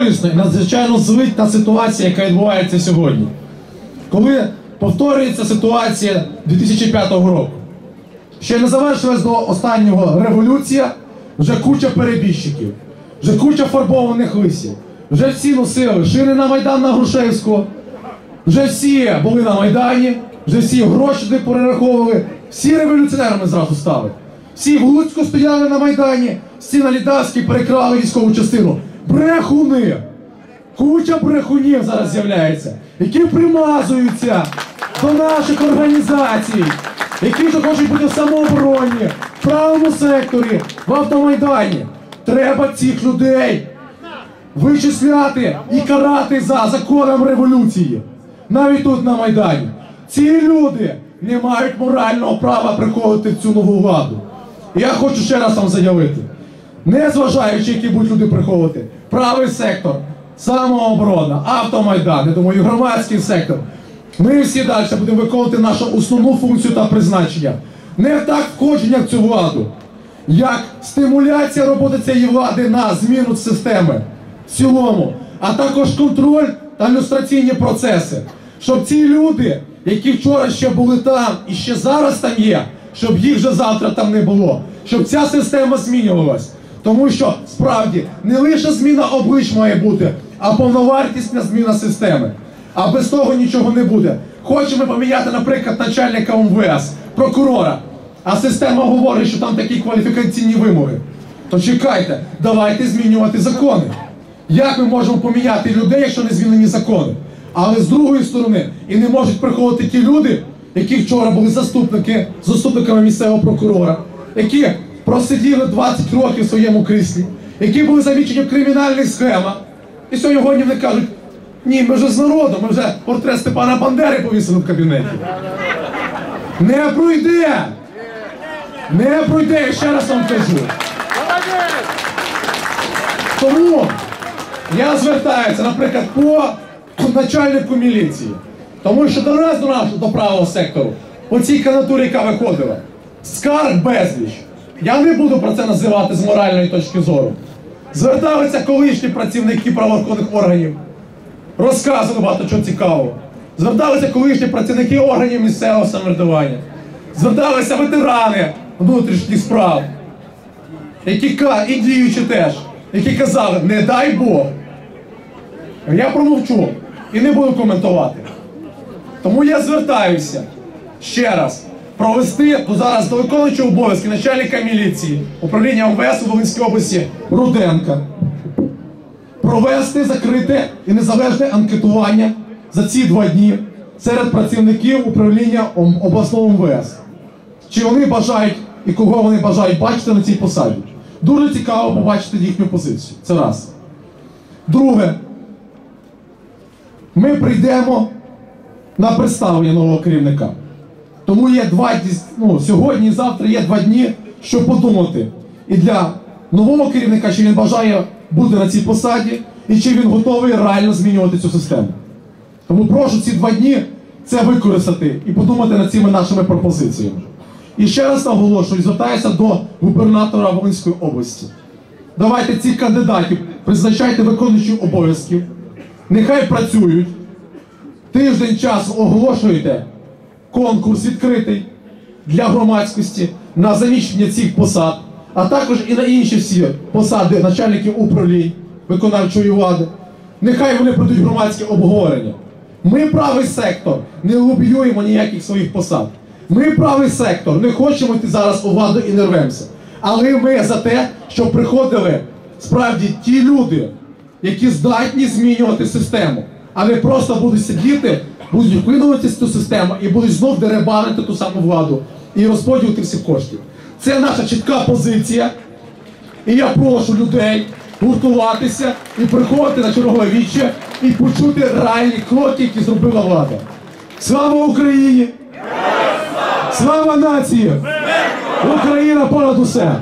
і надзвичайно звитна ситуація, яка відбувається сьогодні. Коли повторюється ситуація 2005 року. Ще не завершилась до останнього революція, вже куча перебіжчиків, вже куча фарбованих лисів, вже всі носили шини на Майдан на Грушевського, вже всі були на Майдані, вже всі гроші туди перераховували, всі революціонерами зразу стали. Всі в Луцьку стояли на Майдані, всі на Лідавській перекрали військову частину. Брехуни! Куча брехунів зараз з'являється, які примазуються до наших організацій, які вже хочуть бути в самообороні, в правому секторі, в автомайдані. Треба цих людей вичисляти і карати за законом революції. Навіть тут на Майдані. Ці люди не мають морального права приходити в цю нову владу. Я хочу ще раз вам заявити. Не зважаючи, які будуть люди приходити, правий сектор, самооборона, автомайдан, я думаю, громадський сектор. Ми всі далі будемо виконувати нашу основну функцію та призначення. Не так входження в цю владу, як стимуляція роботи цієї влади на зміну системи в цілому, а також контроль та люстраційні процеси. Щоб ці люди, які вчора ще були там і ще зараз там є, щоб їх вже завтра там не було, щоб ця система змінювалась. Тому що справді не лише зміна облич має бути, а повновартісна зміна системи. А без того нічого не буде. Хочемо поміняти, наприклад, начальника МВС, прокурора. А система говорить, що там такі кваліфікаційні вимоги. То чекайте, давайте змінювати закони. Як ми можемо поміняти людей, якщо не змінені закони? Але з другої сторони, і не можуть приходити ті люди, які вчора були заступники, заступниками місцевого прокурора, які просиділи 20 років в своєму кріслі, які були замічені в кримінальних схемах. І сьогодні вони кажуть, ні, ми вже з народом, ми вже портрет Степана Бандери повісили в кабінеті. Не пройде! Не пройде, я ще раз вам кажу. Тому я звертаюся, наприклад, по начальнику міліції. Тому що до нас, до нашого, до правого сектору, по цій канатурі, яка виходила, скарг безліч. Я не буду про це називати з моральної точки зору. Зверталися колишні працівники правоохоронних органів, розказували багато чого цікавого. Зверталися колишні працівники органів місцевого самоврядування. Зверталися ветерани внутрішніх справ, які і діючі теж, які казали, не дай Бог. Я промовчу і не буду коментувати. Тому я звертаюся ще раз провести зараз до виконуючого обов'язки начальника міліції управління МВС у Волинській області Руденка. Провести закрите і незалежне анкетування за ці два дні серед працівників управління обласного МВС. Чи вони бажають і кого вони бажають бачити на цій посаді? Дуже цікаво побачити їхню позицію. Це раз. Друге, ми прийдемо на представлення нового керівника. Тому є два ну, сьогодні і завтра є два дні, щоб подумати. І для нового керівника, чи він бажає бути на цій посаді, і чи він готовий реально змінювати цю систему. Тому прошу ці два дні це використати і подумати над цими нашими пропозиціями. І ще раз наголошую, звертаюся до губернатора Волинської області. Давайте цих кандидатів призначайте виконуючих обов'язків, нехай працюють. Тиждень часу оголошуєте конкурс відкритий для громадськості на заміщення цих посад, а також і на інші всі посади начальників управлінь виконавчої влади. Нехай вони пройдуть громадське обговорення. Ми правий сектор, не лобіюємо ніяких своїх посад. Ми правий сектор, не хочемо йти зараз у владу і не рвемося. Але ми за те, щоб приходили справді ті люди, які здатні змінювати систему, а не просто будуть сидіти, будуть вплинувати цю систему і будуть знов деребанити ту саму владу і розподіл тих всіх коштів. Це наша чітка позиція. І я прошу людей гуртуватися і приходити на чергове віче і почути реальні кроки, які зробила влада. Слава Україні! Слава нації! Україна понад усе!